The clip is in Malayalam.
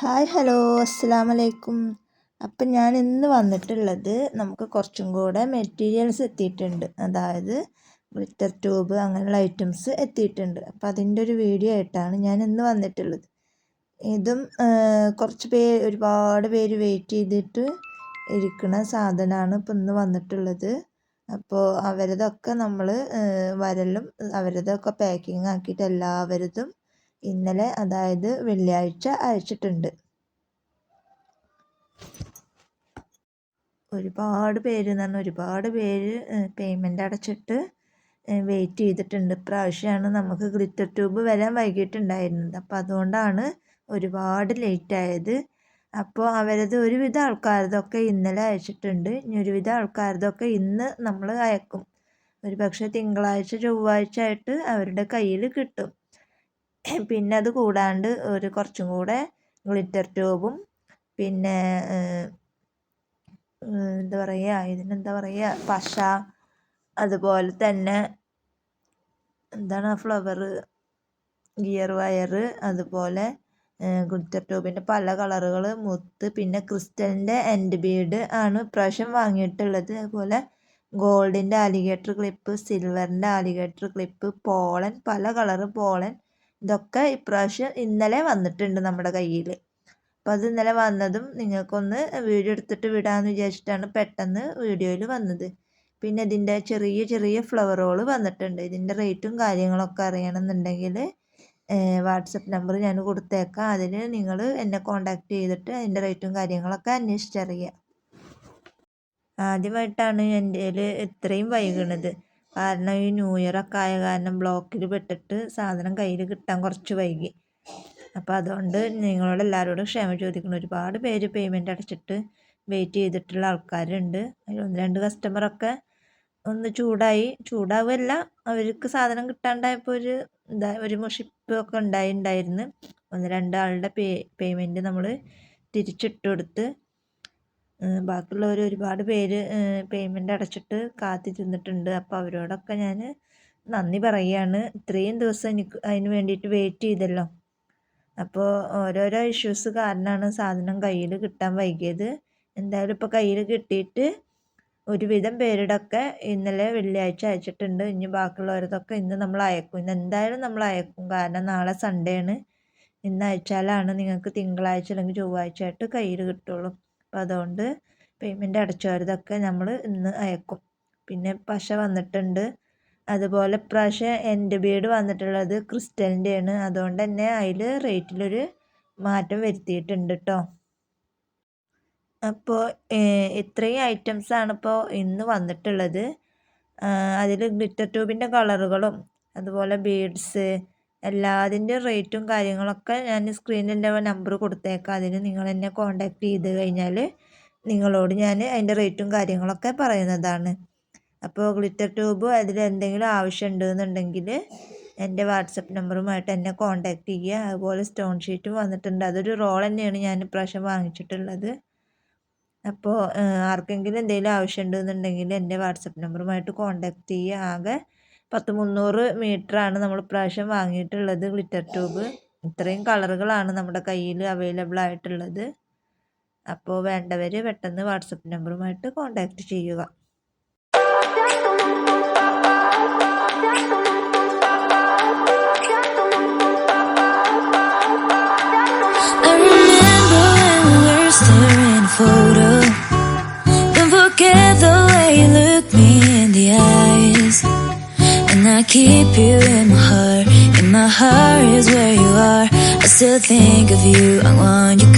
Hi hello. അസ്സാം വലൈക്കും അപ്പം ഞാൻ ഇന്ന് വന്നിട്ടുള്ളത് നമുക്ക് കുറച്ചും കൂടെ മെറ്റീരിയൽസ് എത്തിയിട്ടുണ്ട്. അതായത് ഗ്ലിറ്റർ ട്യൂബ് അങ്ങനെയുള്ള ഐറ്റംസ് എത്തിയിട്ടുണ്ട്. അപ്പോൾ അതിന്റെ ഒരു വീഡിയോ ആയിട്ടാണ് ഞാൻ ഇന്ന് വന്നിട്ടുള്ളത്. ഇതും കുറച്ച് പേ ഒരുപാട് പേര് വെയിറ്റ് ചെയ്തിട്ട് ഇരിക്കുന്ന സാധനമാണ് ഇപ്പം ഇന്ന് വന്നിട്ടുള്ളത്. അപ്പോൾ അവരതൊക്കെ നമ്മൾ വരലും അവരതൊക്കെ പാക്കിംഗ് ആക്കിയിട്ട് എല്ലാവരതും ഇന്നലെ അതായത് വെള്ളിയാഴ്ച അയച്ചിട്ടുണ്ട്. ഒരുപാട് പേര് എന്ന് പറഞ്ഞാൽ ഒരുപാട് പേര് പേയ്മെന്റ് അടച്ചിട്ട് വെയിറ്റ് ചെയ്തിട്ടുണ്ട്. ഇപ്രാവശ്യമാണ് നമുക്ക് ഗ്ലിറ്റർ ട്യൂബ് വരാൻ വൈകിട്ടുണ്ടായിരുന്നത് അപ്പോൾ അതുകൊണ്ടാണ് ഒരുപാട് ലേറ്റ് ആയത്. അപ്പോൾ അവരത് ഒരുവിധ ആൾക്കാരതൊക്കെ ഇന്നലെ അയച്ചിട്ടുണ്ട്. ഇനി ഒരുവിധ ആൾക്കാരതൊക്കെ ഇന്ന് നമ്മൾ അയക്കും. ഒരു പക്ഷേ തിങ്കളാഴ്ച ചൊവ്വാഴ്ച ആയിട്ട് അവരുടെ കയ്യിൽ കിട്ടും. പിന്നെ അത് കൂടാണ്ട് ഒരു കുറച്ചും കൂടെ ഗ്ലിറ്റർ ട്യൂബും പിന്നെ എന്താ പറയുക ഇതിനെന്താ പറയുക പശ അതുപോലെ തന്നെ എന്താണ് ഫ്ലവർ ഗിയർ വയർ അതുപോലെ ഗ്ലിറ്റർ ട്യൂബിന്റെ പല കളറുകൾ മുത്ത് പിന്നെ ക്രിസ്റ്റലിന്റെ എൻഡ് ബീഡ് ആണ് ഇപ്രാവശ്യം വാങ്ങിയിട്ടുള്ളത്. അതുപോലെ ഗോൾഡിന്റെ ആലിഗേറ്റർ ക്ലിപ്പ് സിൽവറിന്റെ ആലിഗേറ്റർ ക്ലിപ്പ് പോളൻ പല കളറ് പോളൻ ഇതൊക്കെ ഇപ്രാവശ്യം ഇന്നലെ വന്നിട്ടുണ്ട് നമ്മുടെ കയ്യിൽ അപ്പോൾ അത് ഇന്നലെ വന്നതും നിങ്ങൾക്കൊന്ന് വീഡിയോ എടുത്തിട്ട് വിടാമെന്ന് വിചാരിച്ചിട്ടാണ് പെട്ടെന്ന് വീഡിയോയിൽ വന്നത്. പിന്നെ ഇതിന്റെ ചെറിയ ചെറിയ ഫ്ലവറുകൾ വന്നിട്ടുണ്ട്. ഇതിന്റെ റേറ്റും കാര്യങ്ങളൊക്കെ അറിയണമെന്നുണ്ടെങ്കിൽ വാട്സപ്പ് നമ്പർ ഞാൻ കൊടുത്തേക്കാം. അതിൽ നിങ്ങൾ എന്നെ കോണ്ടാക്ട് ചെയ്തിട്ട് അതിന്റെ റേറ്റും കാര്യങ്ങളൊക്കെ അന്വേഷിച്ചറിയാം ആദ്യമായിട്ടാണ് എന്റെ ഇത്രയും വൈകുന്നത് കാരണം ഈ ന്യൂ ഇയറൊക്കെ ആയ കാരണം ബ്ലോക്കിൽ പെട്ടിട്ട് സാധനം കയ്യിൽ കിട്ടാൻ കുറച്ച് വൈകി. അപ്പോൾ അതുകൊണ്ട് നിങ്ങളോട് എല്ലാവരോടും ക്ഷമ ചോദിക്കണം ഒരുപാട് പേര് പേയ്മെന്റ് അടച്ചിട്ട് വെയിറ്റ് ചെയ്തിട്ടുള്ള ആൾക്കാരുണ്ട്. അതിൽ ഒന്ന് രണ്ട് കസ്റ്റമറൊക്കെ ഒന്ന് ചൂടായി. ചൂടാവുമല്ല അവർക്ക് സാധനം കിട്ടാണ്ടായപ്പോൾ ഒരു എന്താ ഒരു മുഷിപ്പൊക്കെ ഉണ്ടായി ഉണ്ടായിരുന്നു. ഒന്ന് രണ്ടാളുടെ പേ പേയ്മെന്റ് നമ്മൾ തിരിച്ചിട്ട് കൊടുത്ത് ബാക്കിയുള്ളവർ ഒരുപാട് പേര് പേയ്മെന്റ് അടച്ചിട്ട് കാത്തിരുന്നിട്ടുണ്ട് അപ്പോൾ അവരോടൊക്കെ ഞാൻ നന്ദി പറയുകയാണ് ഇത്രയും ദിവസം എനിക്ക് അതിന് വേണ്ടിയിട്ട് വെയിറ്റ് ചെയ്തല്ലോ. അപ്പോൾ ഓരോരോ ഇഷ്യൂസ് കാരണമാണ് സാധനം കയ്യിൽ കിട്ടാൻ വൈകിയത്. എന്തായാലും ഇപ്പോൾ കയ്യിൽ കിട്ടിയിട്ട് ഒരുവിധം പേരുടെയൊക്കെ ഇന്നലെ വെള്ളിയാഴ്ച അയച്ചിട്ടുണ്ട്. ഇനി ബാക്കിയുള്ളവരതൊക്കെ ഇന്ന് നമ്മൾ അയക്കും. ഇന്ന് എന്തായാലും നമ്മൾ അയക്കും. കാരണം നാളെ സൺഡേ ആണ്. ഇന്ന് അയച്ചാലാണ് നിങ്ങൾക്ക് തിങ്കളാഴ്ച അല്ലെങ്കിൽ ചൊവ്വാഴ്ച ആയിട്ട് കയ്യിൽ കിട്ടുള്ളൂ. അപ്പോൾ അതുകൊണ്ട് പേയ്മെന്റ് അടച്ചവരതൊക്കെ നമ്മൾ ഇന്ന് അയക്കും. പിന്നെ പശ വന്നിട്ടുണ്ട്. അതുപോലെ ഇപ്രാവശ്യം എന്റെ ബീഡ് വന്നിട്ടുള്ളത് ക്രിസ്റ്റലിന്റെയാണ്. അതുകൊണ്ട് തന്നെ അതിൽ റേറ്റിലൊരു മാറ്റം വരുത്തിയിട്ടുണ്ട് കേട്ടോ അപ്പോൾ ഇത്രയും ഐറ്റംസാണ് ഇപ്പോൾ ഇന്ന് വന്നിട്ടുള്ളത്. അതിൽ ഗ്ലിറ്റർ ട്യൂബിന്റെ കളറുകളും അതുപോലെ ബീഡ്സ് എല്ലാതിന്റെ റേറ്റും കാര്യങ്ങളൊക്കെ ഞാൻ സ്ക്രീനിൽ എന്റെ നമ്പർ കൊടുത്തേക്കാം. അതിന് നിങ്ങൾ എന്നെ കോൺടാക്റ്റ് ചെയ്ത് കഴിഞ്ഞാൽ നിങ്ങളോട് ഞാൻ അതിന്റെ റേറ്റും കാര്യങ്ങളൊക്കെ പറയുന്നതാണ്. അപ്പോൾ ഗ്ലിറ്റർ ട്യൂബ് അതിൽ എന്തെങ്കിലും ആവശ്യം ഉണ്ടെന്നുണ്ടെങ്കിൽ എന്റെ വാട്സപ്പ് നമ്പറുമായിട്ട് എന്നെ കോൺടാക്റ്റ് ചെയ്യുക. അതുപോലെ സ്റ്റോൺ ഷീറ്റും വന്നിട്ടുണ്ട്. അതൊരു റോൾ തന്നെയാണ് ഞാൻ ഇപ്രാവശ്യം വാങ്ങിച്ചിട്ടുള്ളത്. അപ്പോൾ ആർക്കെങ്കിലും എന്തെങ്കിലും ആവശ്യം ഉണ്ടെന്നുണ്ടെങ്കിൽ എന്റെ വാട്സപ്പ് നമ്പറുമായിട്ട് കോൺടാക്റ്റ് ചെയ്യുക. ആകെ പത്ത് മുന്നൂറ് മീറ്ററാണ് നമ്മൾ ഇപ്രാവശ്യം വാങ്ങിയിട്ടുള്ളത് ഗ്ലിറ്റർ ട്യൂബ്. ഇത്രയും കളറുകളാണ് നമ്മുടെ കയ്യിൽ അവൈലബിൾ ആയിട്ടുള്ളത്. അപ്പോൾ വേണ്ടവർ പെട്ടെന്ന് വാട്സപ്പ് നമ്പറുമായിട്ട് കോൺടാക്റ്റ് ചെയ്യുക. Photo Don't forget the way you look me in the And I keep you in my heart. In my heart is where you are. I still think of you. I want you